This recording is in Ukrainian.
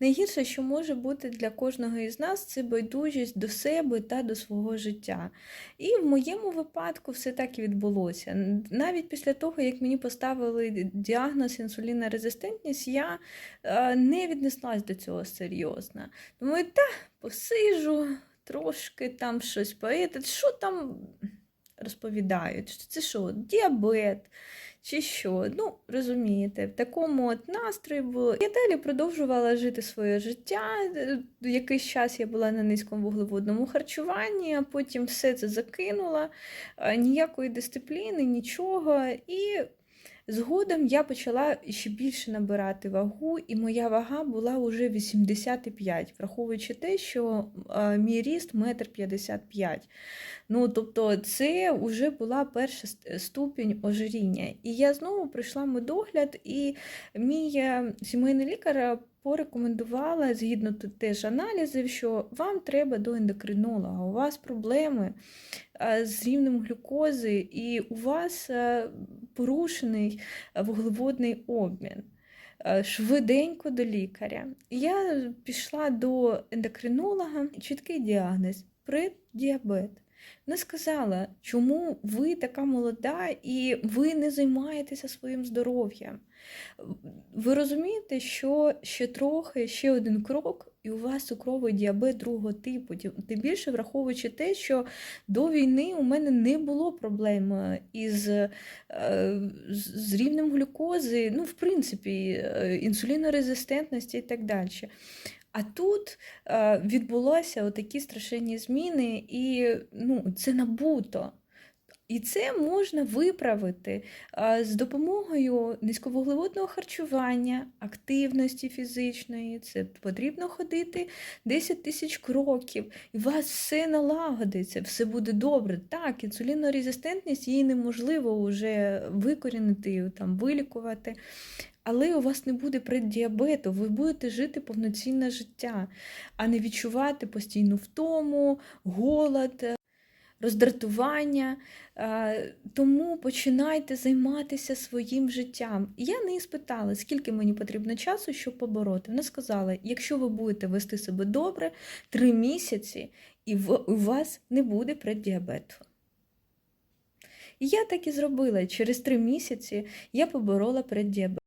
найгірше, що може бути для кожного із нас, це байдужість до себе та до свого життя. І в моєму випадку все так і відбулося. Навіть після того, як мені поставили діагноз інсулінорезистентність, я е, не віднеслась до цього серйозно. Думаю, та посижу, трошки там щось поїти. Що там розповідають? Це що, діабет? Чи що? Ну, розумієте, в такому от настрої було. Я далі продовжувала жити своє життя. Е, Якийсь час я була на низькому вуглеводному харчуванні, а потім все це закинула, Е, ніякої дисципліни, нічого. І згодом я почала ще більше набирати вагу, і моя вага була вже 85, враховуючи те, що е, мій ріст 1,55 м. Ну, тобто, це вже була перша ступінь ожиріння. І я знову прийшла медогляд, і мій е, сімейний лікар порекомендувала, згідно теж аналізів, що вам треба до ендокринолога, у вас проблеми е, з рівнем глюкози, і у вас е, порушений вуглеводний обмін. Е, Швиденько до лікаря. Я пішла до ендокринолога, чіткий діагноз преддіабет. Вона сказала, чому ви така молода і ви не займаєтеся своїм здоров'ям. Ви розумієте, що ще трохи, ще один крок, і у вас цукровий діабет другого типу. Тим більше враховуючи те, що до війни у мене не було проблем е, із е, з- з рівнем глюкози, ну, в принципі, е, інсулінорезистентності і так далі. А тут е, відбулося отакі страшенні зміни, і ну, це набуто. І це можна виправити з допомогою низьковуглеводного харчування, активності фізичної. Це потрібно ходити 10 тисяч кроків, і у вас все налагодиться, все буде добре. Так, інсулінорезистентність її неможливо вже викорінити, там, вилікувати. Але у вас не буде преддіабету, ви будете жити повноцінне життя, а не відчувати постійну втому, голод, роздратування. Е, Тому починайте займатися своїм життям. Я не спитала, скільки мені потрібно часу, щоб побороти. Вона сказала: якщо ви будете вести себе добре, три місяці, і у вас не буде преддіабету. І я так і зробила. Через три місяці я поборола преддіабет.